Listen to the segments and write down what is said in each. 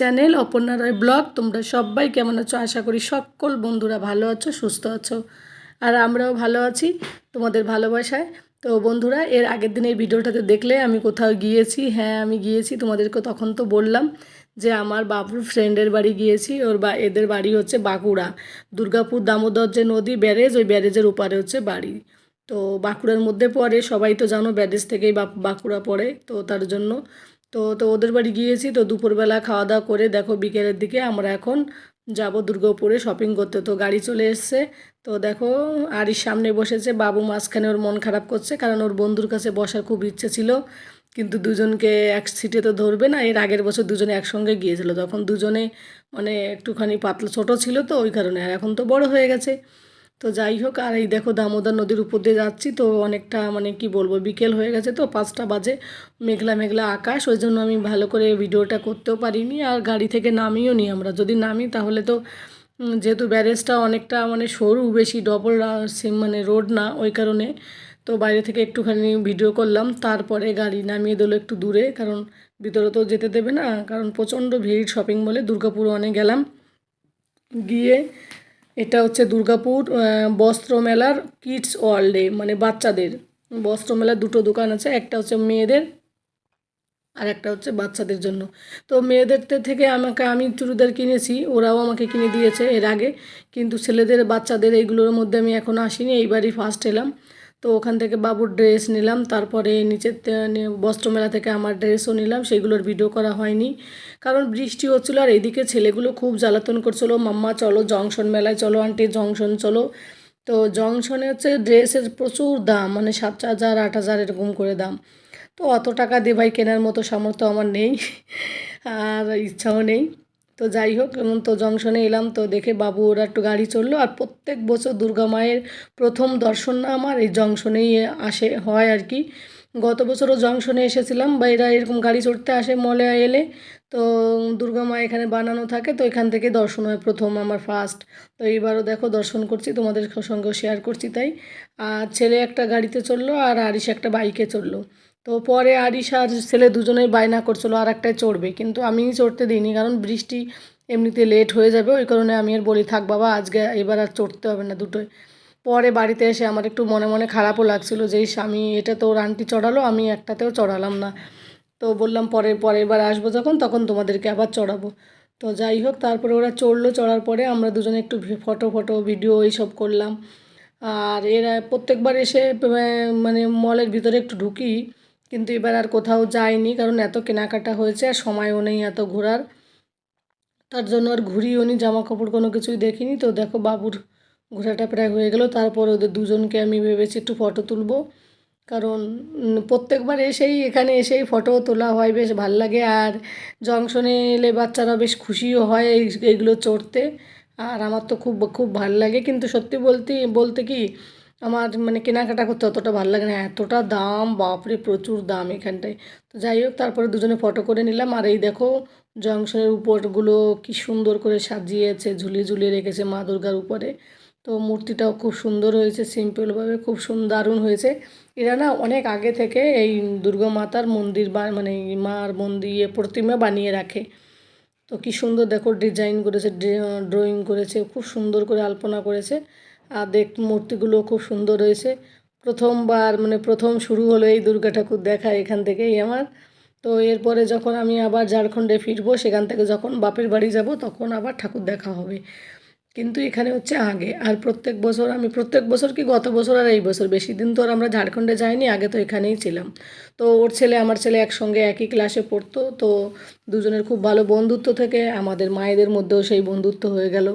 Channel, Aparna রায় blog. তোমরা সবাই কেমন আছো? আশা করি সকল বন্ধুরা ভালো আছো, সুস্থ আছো। আর আমরাও ভালো আছি তোমাদের ভালোবাসায়। তো বন্ধুরা, এর আগের দিন এই ভিডিওটাতে দেখলে আমি কোথাও গিয়েছি? হ্যাঁ আমি গিয়েছি। তোমাদেরকে তখন তো বললাম যে আমার বাবুর ফ্রেন্ডের বাড়ি গিয়েছি। ওর বা, এদের বাড়ি হচ্ছে বাঁকুড়া। দুর্গাপুর দামোদর যে নদী ব্যারেজ, ওই ব্যারেজের উপারে হচ্ছে বাড়ি। তো বাঁকুড়ার মধ্যে পড়ে। সবাই তো জানো ব্যারেজ থেকেই বাঁকুড়া পড়ে। তো তার জন্য তো তো ওদের বাড়ি গিয়েছি, তো দুপুরবেলা খাওয়া দাওয়া করে দেখো বিকেলের দিকে আমরা এখন যাব দুর্গাপুরে শপিং করতে। তো গাড়ি চলে এসছে। তো দেখো আরির সামনে বসেছে, বাবু মাঝখানে ওর মন খারাপ করছে কারণ ওর বন্ধুর কাছে বসার খুব ইচ্ছে ছিল। কিন্তু দুজনকে এক সিটে তো ধরবে না, এর আগের বছর দুজনে একসঙ্গে গিয়েছিল। তখন দুজনে মানে একটুখানি পাতলা ছোট ছিল তো ওই কারণে, আর এখন তো বড় হয়ে গেছে। তো যাই হোক, আর এই দেখো দামোদর নদীর উপর দিয়ে যাচ্ছি, তো অনেকটা মানে কি বলব, বিকেল হয়ে গেছে তো, পাঁচটা বাজে, মেঘলা মেঘলা আকাশ, ওই জন্য আমি ভালো করে ভিডিওটা করতেও পারিনি, আর গাড়ি থেকে নামিও নি আমরা, যদি নামি তাহলে তো যেহেতু ব্যারেজটা অনেকটা মানে সরু, বেশি ডবল মানে রোড না, ওই কারণে, তো বাইরে থেকে একটুখানি ভিডিও করলাম, তারপরে গাড়ি নামিয়ে দিল একটু দূরে, কারণ ভিতরে তো যেতে দেবে না, কারণ প্রচণ্ড ভিড় শপিং মলে দুর্গাপুর অনেক গেলাম, গিয়ে এটা হচ্ছে দুর্গাপুর বস্ত্রমেলার বস্ত্র মেলার কিডস ওয়ার্ল্ডে মানে বাচ্চাদের। বস্ত্র মেলার দুটো দোকান আছে, একটা হচ্ছে মেয়েদের আর একটা হচ্ছে বাচ্চাদের জন্য। তো মেয়েদের থেকে আমাকে, আমি চুড়িদার কিনেছি, ওরাও আমাকে কিনে দিয়েছে এর আগে, কিন্তু ছেলেদের, বাচ্চাদের এইগুলোর মধ্যে আমি এখন আসিনি, এইবারই ফার্স্ট এলাম। তো ওখান থেকে বাবুর ড্রেস নিলাম, তারপরে নিচের বস্ত্রমেলা থেকে আমার ড্রেসও নিলাম, সেগুলোর ভিডিও করা হয়নি। কারণ বৃষ্টি হচ্ছিল আর এদিকে ছেলেগুলো খুব জ্বালাতন করছিল, মাম্মা, চলো জংশন মেলায়, চলো আন্টি জংশন, চলো। তো জংশনে হচ্ছে ড্রেসের প্রচুর দাম মানে সাত হাজার, আট হাজার এরকম করে দাম। তো অত টাকা দিয়ে ভাই কেনার মতো সামর্থ্য আমার নেই, আর ইচ্ছাও নেই। তো যাই হোক উম, তো জংশনে এলাম তো দেখে বাবু ওরা একটু গাড়ি চলল আর প্রত্যেক বছর দুর্গা মায়ের প্রথম দর্শন না আমার এই জংশনেই আসে হয় আর কি। গত বছরও জংশনে এসেছিলাম বা এরা এরকম গাড়ি চড়তে আসে মলে এলে। তো দুর্গা মা এখানে বানানো থাকে তো এখান থেকে দর্শন হয় প্রথম আমার ফার্স্ট তো এইবারও দেখো দর্শন করছি তোমাদের সঙ্গেও শেয়ার করছি তাই। আর ছেলে একটা গাড়িতে চলল আর আরিশ একটা বাইকে চলল তো পরে আরিশ আর ছেলে দুজনেই বায়না করছিল আর একটাই চড়বে। কিন্তু আমি চড়তে দিইনি, কারণ বৃষ্টি এমনিতে লেট হয়ে যাবে, ওই কারণে আমি আর বলি, থাক বাবা, আজকে এবার আর চড়তে হবে না দুটোই পরে বাড়িতে এসে আমার একটু মনে মনে খারাপও লাগছিল যে আমি, এটা তো ওর আন্টি চড়ালো, আমি একটাতেও চড়ালাম না। তো বললাম, পরে পরের বার আসব যখন, তখন তোমাদেরকে আবার চড়াবো। তো যাই হোক, তারপরে ওরা চড়লো, চড়ার পরে আমরা দুজনে একটু ফটো ফটো ভিডিও এইসব করলাম। আর এরা প্রত্যেকবার এসে মানে মলের ভিতরে একটু ঢুকি। কিন্তু এবার আর কোথাও যাইনি কারণ এত কেনাকাটা হয়েছে আর সময়ও নেই এত ঘোরার। তার জন্য আর ঘুরিও নি জামা কাপড় কোনো কিছুই দেখিনি। তো দেখো বাবুর ঘোরাটা প্রায় হয়ে গেল। তারপরে ওদের দুজনকে আমি ভেবেছি একটু ফটো তুলবো। কারণ প্রত্যেকবার এসেই, এখানে এসেই ফটো তোলা হয়, বেশ ভালো লাগে। আর জংশনে এলে বাচ্চারা বেশ খুশিও হয় এই, এইগুলো চড়তে। আর আমার তো খুব খুব ভালো লাগে। কিন্তু সত্যি বলতে বলতে কি আমার মানে কেনাকাটা করতে অতটা ভালো লাগে না। এতটা দাম, বাপরে, প্রচুর দাম এখানটায়। তো যাই হোক, তারপরে দুজনে ফটো করে নিলাম। আর এই দেখো, জংশনের উপরগুলো কি সুন্দর করে সাজিয়েছে, ঝুলিয়ে ঝুলিয়ে রেখেছে মা দুর্গার উপরে। তো মূর্তিটাও খুব সুন্দর হয়েছে সিম্পলভাবে খুব সুন্দর দারুণ হয়েছে। এরা না অনেক আগে থেকে এই দুর্গা মাতার মন্দির বা মানে মার মন্দির প্রতিমা বানিয়ে রাখে। তো কি সুন্দর দেখো ডিজাইন করেছে ড্রয়িং করেছে, খুব সুন্দর করে আলপনা করেছে। দেখ, মূর্তিগুলো খুব সুন্দর হয়েছে প্রথমবার মানে প্রথম শুরু হলো এই দুর্গা ঠাকুর দেখা এখান থেকেই আমার। তো এরপরে যখন আমি আবার ঝাড়খণ্ডে ফিরবো, সেখান থেকে যখন বাপের বাড়ি যাব, তখন আবার ঠাকুর দেখা হবে। কিন্তু এখানে হচ্ছে আগে। আর প্রত্যেক বছর আমি, প্রত্যেক বছর কি, গত বছর আর এই বছর। বেশি দিন তো আর আমরা ঝাড়খণ্ডে যাইনি, আগে তো এখানেই ছিলাম। তো ওর ছেলে, আমার ছেলে একসঙ্গে একই ক্লাসে পড়তো। তো দুজনের খুব ভালো বন্ধুত্ব থেকে, আমাদের মায়েদের মধ্যেও সেই বন্ধুত্ব হয়ে গেল।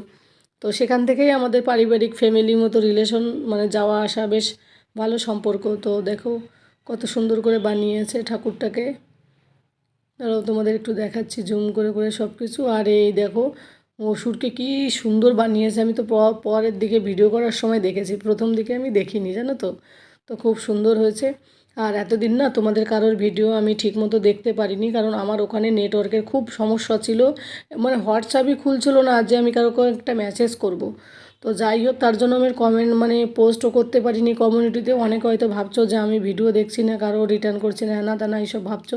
তো সেখান থেকেই আমাদের পারিবারিক ফ্যামিলির মতো রিলেশন মানে যাওয়া আসা বেশ ভালো সম্পর্ক। তো দেখো কত সুন্দর করে বানিয়েছে ঠাকুরটাকে। দাঁড়াও তোমাদের একটু দেখাচ্ছি জুম করে করে সব কিছু আর এই দেখো অসুরকে কি সুন্দর বানিয়েছে। আমি তো পরের দিকে ভিডিও করার সময় দেখেছি। প্রথম দিকে আমি দেখিনি, জানো তো? তো খুব সুন্দর হয়েছে। আর এতদিন না তোমাদের কারোর ভিডিও আমি ঠিকমতো দেখতে পারিনি, কারণ আমার ওখানে নেটওয়ার্কের খুব সমস্যা ছিল। মানে হোয়াটসঅ্যাপই খুলছিল না যে আমি কারও একটা মেসেজ করব। তো যাই হোক, তার জন্য আমি কমেন্ট মানে পোস্টও করতে পারিনি কমিউনিটিতে অনেকে হয়তো ভাবছ যে আমি ভিডিও দেখছি না, কারও রিটার্ন করছি না না তা না এইসব ভাবছ।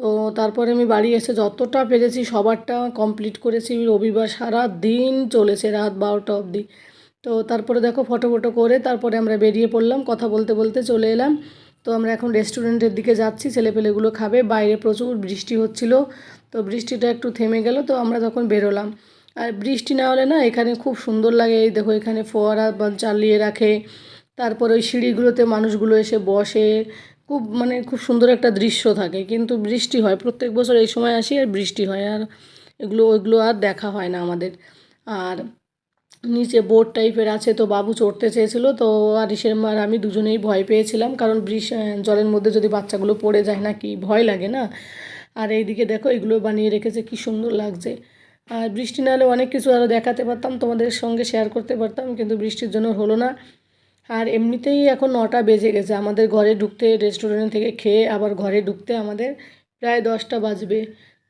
তো তারপরে আমি বাড়ি এসে যতটা পেরেছি সবারটা কমপ্লিট করেছি। রবিবার সারা দিন চলেছে, রাত বারোটা অবধি। তো তারপরে দেখো ফটো ফটো করে তারপরে আমরা বেরিয়ে পড়লাম, কথা বলতে বলতে চলে এলাম। তো আমরা এখন রেস্টুরেন্টের দিকে যাচ্ছি, ছেলেপেলেগুলো খাবে। বাইরে প্রচুর বৃষ্টি হচ্ছিল, তো বৃষ্টিটা একটু থেমে গেল, তো আমরা তখন বেরোলাম। আর বৃষ্টি না হলে না, এখানে খুব সুন্দর লাগে। এই দেখো এখানে ফোয়ারা বা চালিয়ে রাখে, তারপর ওই সিঁড়িগুলোতে মানুষগুলো এসে বসে। খুব মানে খুব সুন্দর একটা দৃশ্য থাকে, কিন্তু বৃষ্টি হয়। প্রত্যেক বছর এই সময় আসি আর বৃষ্টি হয়, আর এগুলো, ওইগুলো আর দেখা হয় না আমাদের। আর নিচে বোট টাইপের আছে, তো বাবু চড়তে চেয়েছিল, তো আরিসের মার আমি দুজনেই ভয় পেয়েছিলাম, কারণ বৃষ জলের মধ্যে যদি বাচ্চাগুলো পড়ে যায় না কি ভয় লাগে না। আর এইদিকে দেখো, এগুলো বানিয়ে রেখেছে, কি সুন্দর লাগছে। আর বৃষ্টি না হলে অনেক কিছু আরও দেখাতে পারতাম, তোমাদের সঙ্গে শেয়ার করতে পারতাম, কিন্তু বৃষ্টির জন্য হলো না। আর এমনিতেই এখন নটা বেজে গেছে, আমাদের ঘরে ঢুকতে রেস্টুরেন্ট থেকে খেয়ে আবার ঘরে ঢুকতে আমাদের প্রায় দশটা বাজবে।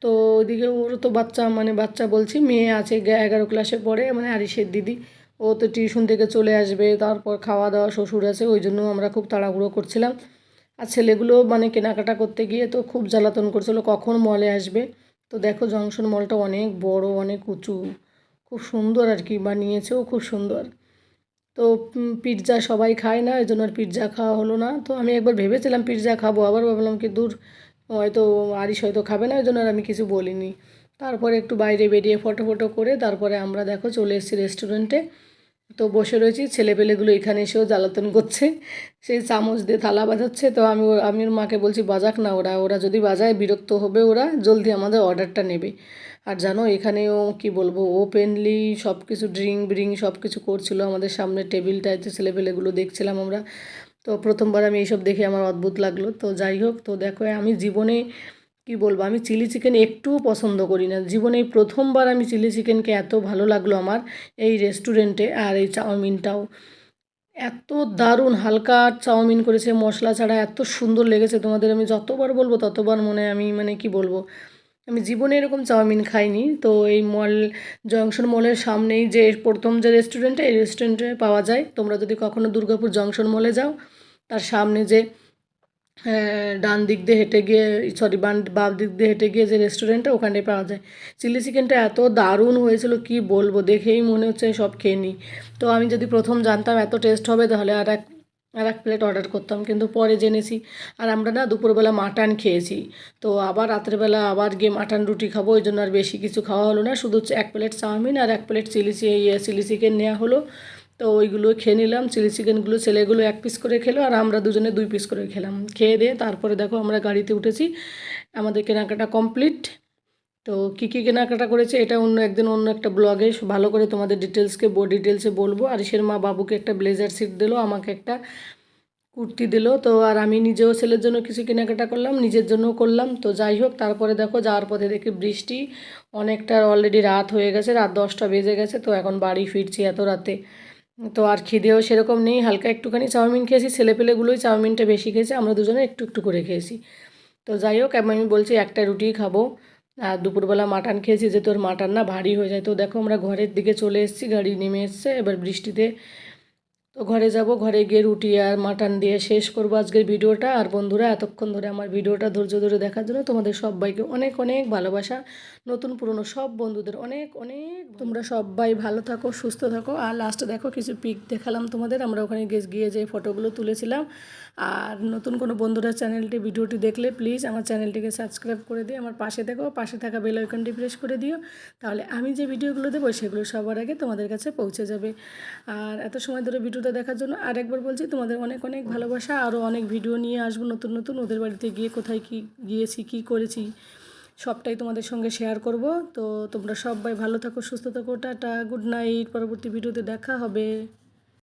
তো ওইদিকে ওর তো বাচ্চা মানে বাচ্চা বলছি, মেয়ে আছে এগারো ক্লাসে পড়ে মানে আরিসের দিদি। ও তো টিউশন থেকে চলে আসবে, তারপর খাওয়া দাওয়া, শ্বশুর আছে, ওই জন্য আমরা খুব তাড়াহুড়ো করছিলাম। আর ছেলেগুলো মানে কেনাকাটা করতে গিয়ে তো খুব জ্বালাতন করছিল, কখন মলে আসবে? তো দেখো জংশন মলটা অনেক বড়, অনেক উঁচু। খুব সুন্দর আর কি, বানিয়েছেও খুব সুন্দর। তো পিৎজা সবাই খায় না এই জন্য আর পিৎজা খাওয়া হলো না। তো আমি একবার ভেবেছিলাম পিৎজা খাব, আবার ভাবলাম কি দূর হয়তো আরিস হয়তো খাবে না ওই জন্য আর আমি কিছু বলিনি। তারপরে একটু বাইরে বেরিয়ে ফটো ফটো করে তারপরে আমরা দেখো চলে এসেছি রেস্টুরেন্টে তো বসে রয়েছি, ছেলেপেলেগুলো এখানে এসেও জ্বালাতন করছে। সেই চামচ দিয়ে থালা বাজাচ্ছে। তো আমি আমি ওর মাকে বলছি, বাজাক না ওরা ওরা যদি বাজায়, বিরক্ত হবে ওরা, জলদি আমাদের অর্ডারটা নেবে। আর জানো, এখানেও কি বলব ওপেনলি সব কিছু ড্রিঙ্ক ব্রিং সব কিছু করছিল আমাদের সামনে টেবিলটাতে ছেলেপেলেগুলো দেখছিলাম আমরা। তো প্রথমবার আমি এইসব দেখে আমার অদ্ভুত লাগল। তো যাই হোক, তো দেখো আমি জীবনে কি বলব, আমি চিলি চিকেন একটুও পছন্দ করি না। জীবনে প্রথমবার আমি চিলি চিকেনকে এত ভালো লাগল আমার এই রেস্টুরেন্টে আর এই চাউমিনটাও। এত দারুণ হালকা চাউমিন করেছে, মশলা ছাড়া এত সুন্দর লেগেছে। তোমাদের আমি যতবার বলব, ততবার মনে আমি মানে কি বলব, আমি জীবনে এরকম চাউমিন খাইনি। তো এই মল, জংশন মলের সামনেই যে প্রথম যে রেস্টুরেন্টটা, এই রেস্টুরেন্টে পাওয়া যায়। তোমরা যদি কখনো দুর্গাপুর জংশন মলে যাও তার সামনে যে ডান দিক দিয়ে হেঁটে গিয়ে সরি বান বাম দিক দিয়ে হেঁটে গিয়ে যে রেস্টুরেন্টটা ওখানে পাওয়া যায়। চিলি চিকেনটা এত দারুণ হয়েছিল, কি বলব? দেখেই মনে হচ্ছে সব খেয়ে নিই। তো আমি যদি প্রথম জানতাম এত টেস্ট হবে, তাহলে আর এক আর এক প্লেট অর্ডার করতাম। কিন্তু পরে জেনেছি, আর আমরা না দুপুরবেলা মাটন খেয়েছি। তো আবার রাত্রেবেলা আবার গিয়ে মাটন রুটি খাব, ওই জন্য আর বেশি কিছু খাওয়া হলো না। শুধু এক প্লেট চাউমিন আর এক প্লেট চিলি ইয়ে চিলি চিকেন নেওয়া হলো। তো ওইগুলো খেয়ে নিলাম, চিলি চিকেনগুলো ছেলেগুলো এক পিস করে খেলো আর আমরা দুজনে দুই পিস করে খেলাম। খেয়ে দিয়ে তারপরে দেখো আমরা গাড়িতে উঠেছি, আমাদের কেনাকাটা কমপ্লিট তো কী কী কেনাকাটা করেছে এটা অন্য একদিন অন্য একটা ব্লগে ভালো করে তোমাদের ডিটেলসকে ডিটেলসে বলব। আর সের মা বাবুকে একটা ব্লেজার সিট দিলো, আমাকে একটা কুর্তি দিলো। তো আর আমি নিজেও ছেলের জন্য কিছু কেনাকাটা করলাম, নিজের জন্যও করলাম। তো যাই হোক, তারপরে দেখো যাওয়ার পথে দেখি বৃষ্টি, অনেকটা অলরেডি রাত হয়ে গেছে, রাত দশটা বেজে গেছে। তো এখন বাড়ি ফিরছি এত রাতে। তো আর খিদেও সেরকম নেই, হালকা একটুখানি চাউমিন খেয়েছি ছেলেপেলেগুলোই চাউমিনটা বেশি খেয়েছে, আমরা দুজনে একটু একটু করে খেয়েছি। তো যাই হোক আমি বলছি একটা রুটি খাব, আর দুপুরবেলা মাটন খেয়েছি যে তোর মাটন না ভারী হয়ে যায়, তো দেখো আমরা ঘরের দিকে চলে এসেছি, গাড়ি নেমে এসছে, এবার বৃষ্টিতে তো ঘরে যাব, ঘরে গিয়ে রুটি আর মাটন দিয়ে শেষ করব আজকের ভিডিওটা। আর বন্ধুরা, এতক্ষণ ধরে আমার ভিডিওটা ধৈর্য ধরে দেখার জন্য তোমাদের সবাইকে অনেক অনেক ভালোবাসা। নতুন পুরনো সব বন্ধুদের অনেক অনেক তোমরা সবাই ভালো থাকো, সুস্থ থাকো। আর লাস্টে দেখো কিছু পিক দেখালাম তোমাদের। আমরা ওখানে গিয়ে গিয়ে যে ফটোগুলো তুলেছিলাম আর নতুন কোনো বন্ধুরা চ্যানেলটি, ভিডিওটি দেখলে প্লিজ আমার চ্যানেলটিকে সাবস্ক্রাইব করে দিয়ে আমার পাশে দেখো পাশে থাকা বেল আইকনটি প্রেস করে দিও। তাহলে আমি যে ভিডিওগুলো দেবো, সেগুলো সবার আগে তোমাদের কাছে পৌঁছে যাবে। আর এত সময় ধরে ভিডিওটা দেখার জন্য আরেকবার বলছি, তোমাদের অনেক অনেক ভালোবাসা আরও অনেক ভিডিও নিয়ে আসব নতুন নতুন, ওদের বাড়িতে গিয়ে কোথায় কী গিয়েছি, কী করেছি, সবটাই তোমাদের সঙ্গে শেয়ার করব। তো তোমরা সবাই ভালো থাকো, সুস্থ থাকো, টাটা গুড নাইট পরবর্তী ভিডিওতে দেখা হবে।